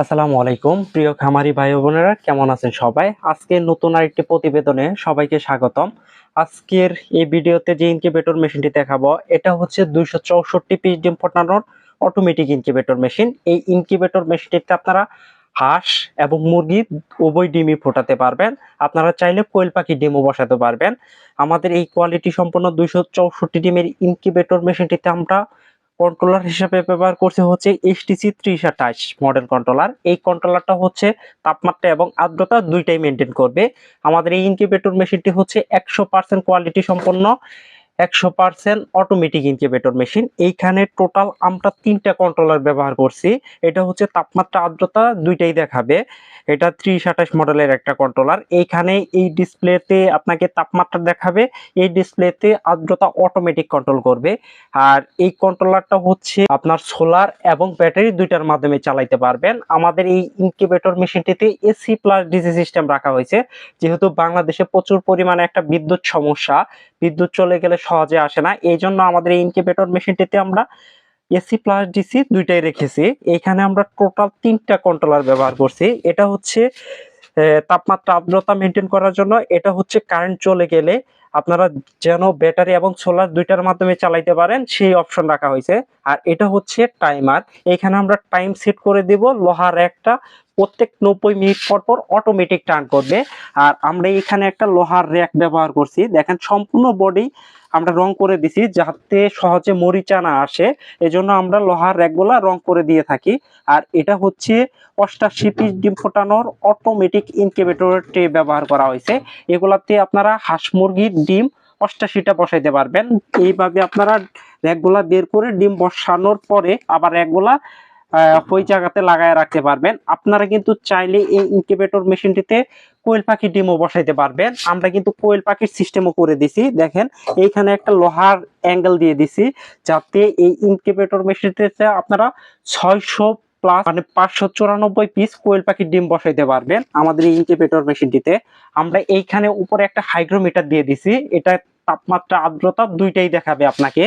আসসালামু আলাইকুম। প্রিয় খামারি ভাই বোনেরা, কেমন আছেন সবাই? আজকে নতুন আরেকটি প্রতিবেদনে সবাইকে স্বাগতম। আজকের এই ভিডিওতে যে ইনকিউবেটর মেশিনটি দেখাবো, এটা হচ্ছে দুইশো চৌষট্টি পিস ডিম ফোটানোর অটোমেটিক ইনকিউবেটর মেশিন এই ইনকিউবেটর মেশিনটিতে আপনারা হাঁস এবং মুরগি উভয় ডিমই ফোটাতে পারবেন। আপনারা চাইলে কোয়েল পাখি ডিমও বসাতে পারবেন। আমাদের এই কোয়ালিটি সম্পন্ন দুইশো চৌষট্টি ডিমের ইনকিউবেটর মেশিনটিতে আমরা কন্ট্রোলার হিসেবে ব্যবহার করছে হচ্ছে এইচটিসি ত্রিশ আঠাশ মডেল কন্ট্রোলার এই কন্ট্রোলারটা হচ্ছে তাপমাত্রা এবং আর্দ্রতা দুইটাই মেনটেন করবে। আমাদের এই ইনকিউবেটর মেশিনটি হচ্ছে একশো পার্সেন্ট কোয়ালিটি সম্পন্ন। একশো পার্সেন্ট অটোমেটিক ইনকিউবেটর মেশিন এইখানে টোটাল আমরা তিনটা কন্ট্রোলার ব্যবহার করছি। এটা হচ্ছে তাপমাত্রা আর্দ্রতা, দুইটাই দেখাবে। এটা ত্রিশ আঠাশ মডেলের একটা কন্ট্রোলার এইখানে এই ডিসপ্লেতে আপনাকে তাপমাত্রা দেখাবে। এই ডিসপ্লেতে আর্দ্রতা অটোমেটিক কন্ট্রোল করবে। আর এই কন্ট্রোলারটা হচ্ছে আপনার সোলার এবং ব্যাটারি দুইটার মাধ্যমে চালাইতে পারবেন। আমাদের এই ইনকিউবেটর মেশিনটিতে এসি প্লাস ডিসি সিস্টেম রাখা হয়েছে। যেহেতু বাংলাদেশে প্রচুর পরিমাণে একটা বিদ্যুৎ সমস্যা, বিদ্যুৎ চলে গেলে সহজে আসে না। এই জন্য আমাদের ইনকিউবেটর মেশিনটিতে আমরা এসি প্লাস ডিসি দুইটাই রেখেছি। এখানে আমরা টোটাল তিনটা কন্ট্রোলার ব্যবহার করছি। এটা হচ্ছে তাপমাত্রা আর্দ্রতা মেনটেন করার জন্য। এটা হচ্ছে কারেন্ট চলে গেলে আপনারা যেন ব্যাটারি এবং সোলার দুইটার মাধ্যমে চালাইতে পারেন, সেই অপশন রাখা হয়েছে। আর এটা হচ্ছে টাইমার এখানে আমরা টাইম সেট করে দেব। লোহার একটা প্রত্যেক নব্বই মিনিট পর পর অটোমেটিক টার্ন করবে। আর আমরা এখানে একটা লোহার র্যাক ব্যবহার করছি। দেখেন, সম্পূর্ণ বডি আমরা রং করে দিছি যাতে সহজে মরিচা না আসে। এজন্য আমরা লোহার র্যাকগুলা রং করে দিয়ে থাকি। আর এটা হচ্ছে অষ্টাশি পিস ডিম ফোটানোর অটোমেটিক ইনকিউবেটর ট্রে ব্যবহার করা হয়েছে। এগুলাতে আপনারা হাঁস মুরগির ডিম অষ্টাশিটা বসাইতে পারবেন। এইভাবে আপনারা র্যাকগুলা বের করে ডিম বসানোর পরে আবার র্যাকগুলা ওই জায়গাতে লাগায় রাখতে পারবেন। আপনারা কিন্তু চাইলে এই ইনকিউবেটর মেশিনটিতে কোয়েল পাখি ডিমও বসাইতে পারবেন। আমরা কিন্তু কোয়েল পাখির সিস্টেমও করে দিছি। দেখেন, এইখানে একটা লোহার অ্যাঙ্গেল দিয়ে দিছি, যাতে এই ইনকিউবেটর মেশিনটিতে আপনারা ছয়শো প্লাস মানে পাঁচশো চুরানব্বই পিস কোয়েল পাখির ডিম বসাইতে পারবেন আমাদের এই ইনকিউবেটর মেশিনটিতে আমরা এইখানে উপরে একটা হাইড্রোমিটার দিয়ে দিছি। এটা তাপমাত্রা, আর্দ্রতা দুইটাই দেখাবে আপনাকে।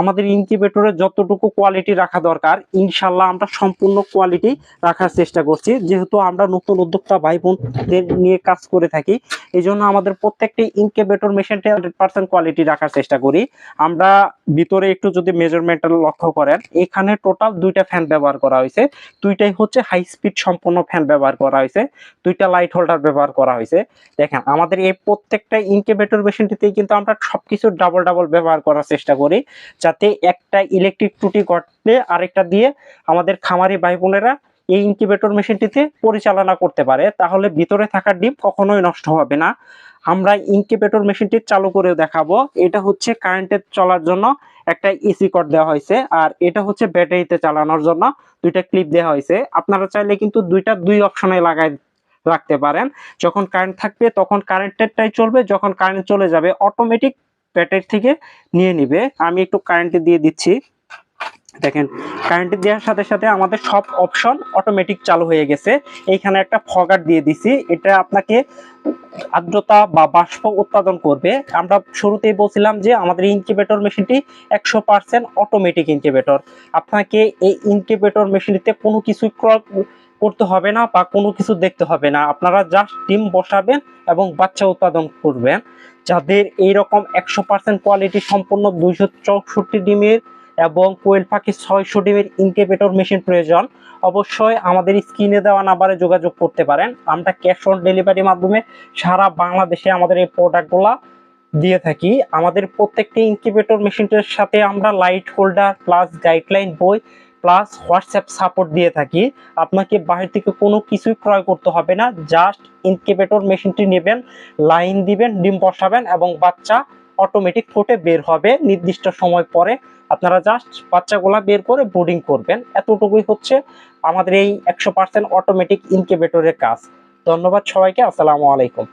আমাদের ইনকিউবেটরে যতটুকু কোয়ালিটি রাখা দরকার, ইনশাল্লাহ আমরা সম্পূর্ণ কোয়ালিটি রাখার চেষ্টা করছি। যেহেতু আমরা নতুন উদ্যোক্তা ভাই বোনদের নিয়ে কাজ করে থাকি এই জন্য আমাদের প্রত্যেকটি ইনকিউবেটর মেশিনটি হান্ড্রেড পার্সেন্ট কোয়ালিটি রাখার চেষ্টা করি। আমরা ভিতরে একটু যদি মেজারমেন্টাল লক্ষ্য করেন, এখানে টোটাল দুইটা ফ্যান ব্যবহার করা হয়েছে। দুইটাই হচ্ছে হাই স্পিড সম্পূর্ণ ফ্যান ব্যবহার করা হয়েছে। দুইটা লাইট হোল্ডার ব্যবহার করা হয়েছে। দেখেন, আমাদের এই প্রত্যেকটা ইনকিউবেটর মেশিনটিতেই কিন্তু আমরা সবকিছু ডাবল ডাবল ব্যবহার করার চেষ্টা করি, যাতে একটা ইলেকট্রিক ত্রুটি ঘটলে আরেকটা দিয়ে আমাদের খামারি ভাই বোনেরা এই ইনকিউবেটর মেশিনটিতে পরিচালনা করতে পারে। তাহলে ভিতরে থাকা ডিম কখনোই নষ্ট হবে না। আমরা ইনকিউবেটর মেশিনটি চালু করে দেখাবো। এটা হচ্ছে কারেন্টের চলার জন্য একটা এসি কট দেওয়া হয়েছে, আর এটা হচ্ছে ব্যাটারিতে চালানোর জন্য দুইটা ক্লিপ দেওয়া হয়েছে। আপনারা চাইলে কিন্তু দুইটা দুই অপশনে লাগাই রাখতে পারেন। যখন কারেন্ট থাকবে, তখন কারেন্টেরটাই চলবে। যখন কারেন্ট চলে যাবে অটোমেটিক ব্যাটারি থেকে নিয়ে নিবে। আমি একটু কারেন্টে দিয়ে দিচ্ছি। দেখেন কারেন্ট দেওয়ার সাথে সাথে আমাদের সব অপশন অটোমেটিক চালু হয়ে গেছে। এইখানে একটা ফগার দিয়ে দিছি। এটা আপনাকে আর্দ্রতা বা বাষ্প উৎপাদন করবে। আমরা শুরুতেই বলছিলাম যে আমাদের ইনকিউবেটর মেশিনটি একশো পার্সেন্ট অটোমেটিক ইনকিউবেটর আপনাকে এই ইনকিউবেটর মেশিনটিতে কোনো কিছু করতে হবে না বা কোনো কিছু দেখতে হবে না। আপনারা জাস্ট ডিম বসাবেন এবং বাচ্চা উৎপাদন করবেন। যাদের এইরকম একশো পার্সেন্ট কোয়ালিটি সম্পন্ন দুইশো চৌষট্টি ডিমের এবং কোয়েল পাখি ছয়শো ডিমের ইনকিউবেটর মেশিন প্রয়োজন, অবশ্যই আমাদের স্ক্রিনে দেওয়া নাম্বারে যোগাযোগ করতে পারেন। আমরা ক্যাশ অন ডেলিভারির মাধ্যমে সারা বাংলাদেশে আমাদের এই প্রোডাক্টগুলা দিয়ে থাকি। আমাদের প্রত্যেকটি ইনকিউবেটর মেশিনটার সাথে আমরা লাইট হোল্ডার প্লাস গাইডলাইন বই প্লাস হোয়াটসঅ্যাপ সাপোর্ট দিয়ে থাকি। আপনাকে বাইরে থেকে কোনো কিছুই ক্রয় করতে হবে না। জাস্ট ইনকিউবেটর মেশিনটি নেবেন লাইন দিবেন, ডিম বসাবেন এবং বাচ্চা অটোমেটিক ফুটে বের হবে নির্দিষ্ট সময় পরে। আপনারা জাস্ট বাচ্চাগুলা বের করে বোর্ডিং করবেন। এতটুকুই হচ্ছে আমাদের এই একশো পার্সেন্ট অটোমেটিক ইনকিউবেটরের কাজ। ধন্যবাদ সবাইকে, আসসালামু আলাইকুম।